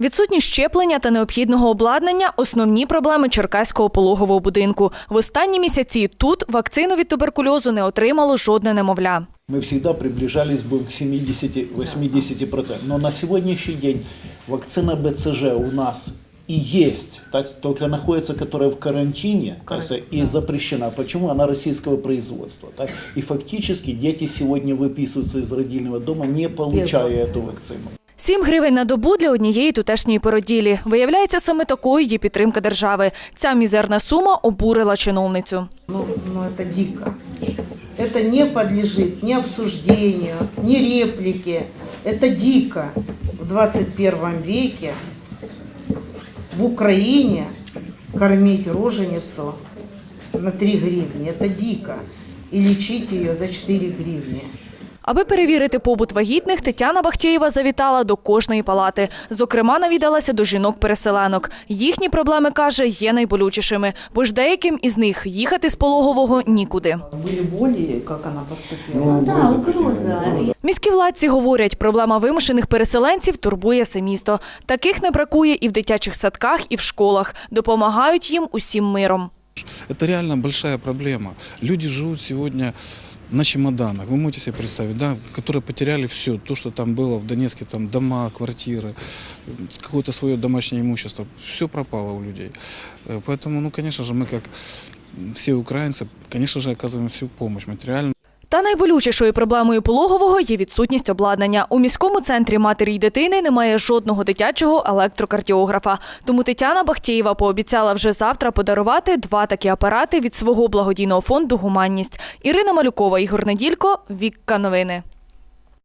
Відсутність щеплення та необхідного обладнання основні проблеми черкаського пологового будинку. В останні місяці тут вакцину від туберкульозу не отримало жодне немовля. Мы всегда приближались бы к 70-80%. Но на сегодняшний день вакцина БЦЖ у нас и есть, так, только находится, которая в карантине так сказать, и запрещена. Почему? Она российского производства. Так? И фактически дети сегодня выписываются из родильного дома, не получая вакцины. эту вакцину. 7 гривень на добу для однієї тутешньої породілі. Виявляється, саме такою є підтримка держави. Ця мізерна сума обурила чиновницю. Ну, ну это дико. Это не подлежит ни обсуждению, ни реплике. Это дико в 21 веке в Украине кормить роженицу на 3 гривни. Это дико. И лечить ее за 4 гривни. Аби перевірити побут вагітних, Тетяна Бахтєєва завітала до кожної палати. Зокрема, навідалася до жінок-переселенок. Їхні проблеми, каже, є найболючішими, бо ж деяким із них їхати з пологового нікуди. Были боли, как она поступила? Да, угроза. Міські владці говорять, проблема вимушених переселенців турбує все місто. Таких не бракує і в дитячих садках, і в школах. Допомагають їм усім миром. Это реально большая проблема. Люди живут сегодня на чемоданах. Вы можете себе представить, да, которые потеряли все, то, что там было в Донецке, там дома, квартиры, какое-то свое домашнее имущество, все пропало у людей. Э, Поэтому, ну, конечно же, мы как все украинцы, конечно же, оказываем всю помощь материальную. Та найболючішою проблемою пологового є відсутність обладнання. У міському центрі матері й дитини немає жодного дитячого електрокардіографа. Тому Тетяна Бахтєєва пообіцяла вже завтра подарувати два такі апарати від свого благодійного фонду Гуманність. Ірина Малюкова, Ігор Неділько, Вікка Новини.